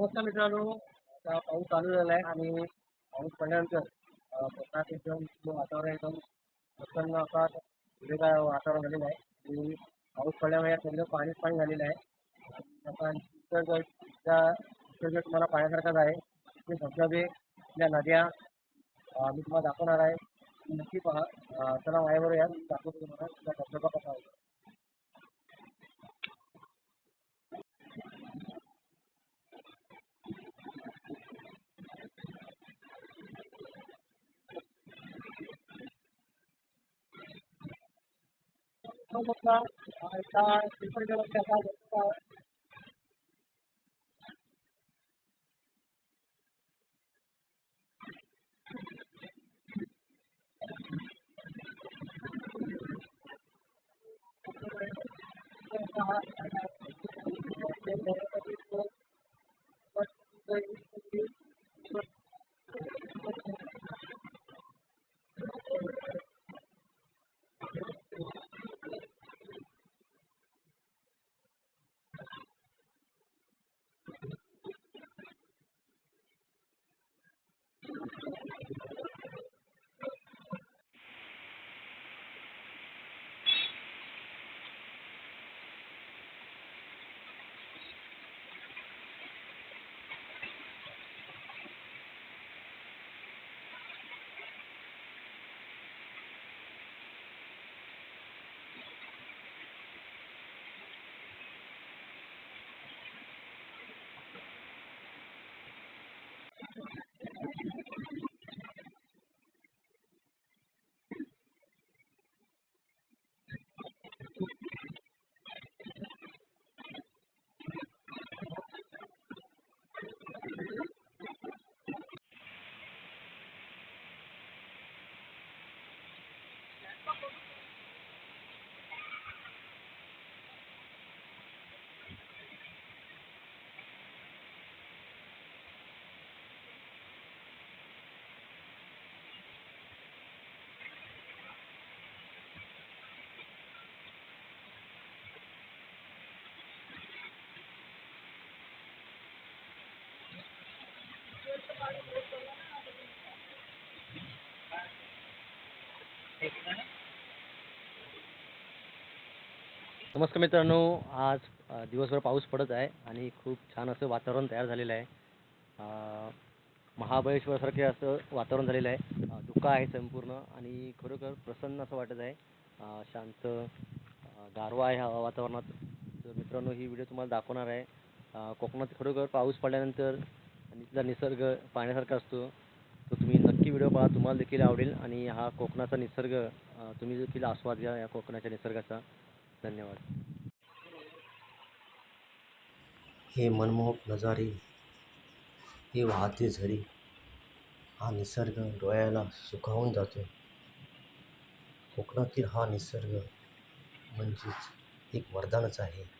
नमस्कार मित्रांनो. आता पाऊस चालू झाला आहे आणि पाऊस पडल्यानंतर कोकणात एकदम वातावरण एकदम प्रसन्न असा हिरवेगार वातावरण झालेलं आहे. आणि पाऊस पडल्यामुळे या सगळं पाणीच पाणी झालेलं आहे. आता निसर्ग निसर्ग तुम्हाला पाण्यासारखाच आहे ते धबधबे इथल्या नद्या मी तुम्हाला दाखवणार आहे. नक्की पहा. चला माझ्याबरोबर या दाखवतो तुम्हाला धबधबा कसा आहे तो म्हटला अं, एका निसर्गावरती असा धबधबा आहे. नमस्कार मित्रांनो आज दिवसभर पाऊस पडत आहे आणि खूप छान असं वातावरण तयार झालेलं आहे. महाबळेश्वरसारखे असं वातावरण झालेलं आहे. दुःख आहे संपूर्ण आणि खरोखर प्रसन्न असं वाटत आहे. शांत गारवा आहे वातावरणात. तर मित्रांनो ही व्हिडिओ तुम्हाला दाखवणार आहे. कोकणात खरोखर पाऊस पडल्यानंतर आणि इथला निसर्ग पाहण्यासारखा असतो. तर तुम्ही नक्की व्हिडिओ पाहा तुम्हाला देखील आवडेल आणि हा कोकणाचा निसर्ग तुम्ही देखील आस्वाद घ्या या कोकणाच्या निसर्गाचा. धन्यवाद. हे मनमोहक नजारे हे वाहते झरी हा निसर्ग डोळ्याला सुखावून जातो. कोकणातील हा निसर्ग म्हणजेच एक वरदानच आहे.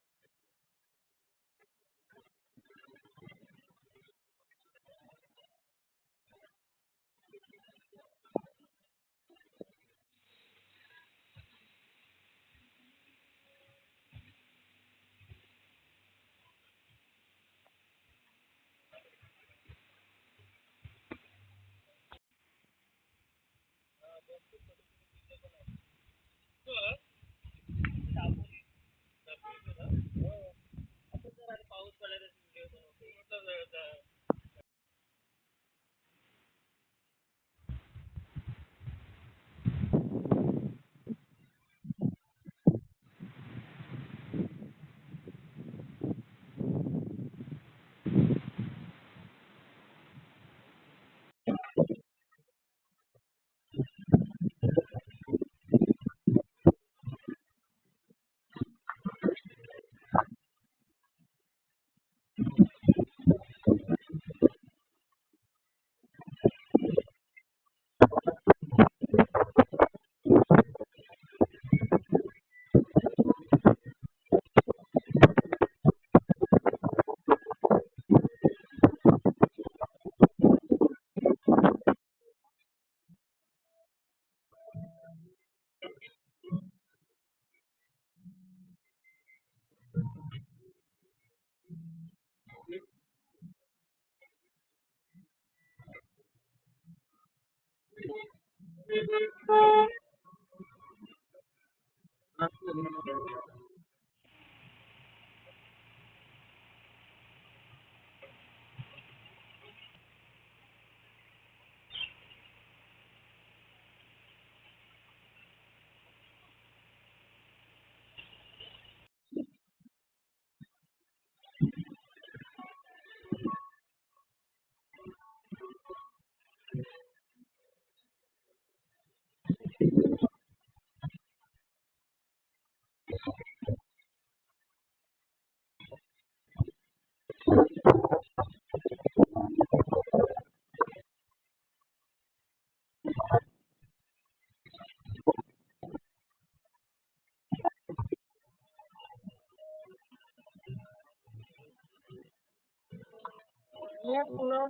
Dạ, yes, no.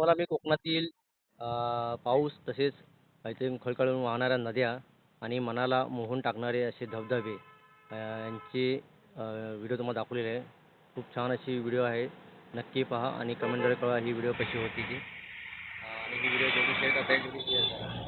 तुम्हाला मी कोकणातील पाऊस तसेच इथे खळखळून वाहणाऱ्या नद्या आणि मनाला मोहून टाकणारे असे धबधबे यांचे व्हिडिओ तुम्हाला दाखवलेले आहे. खूप छान अशी व्हिडिओ आहे. नक्की पहा आणि कमेंटद्वारे कळवा ही व्हिडिओ कशी होती ती. आणि ही व्हिडिओ जेवढी शेअर करता येईल तेवढी शेअर करा.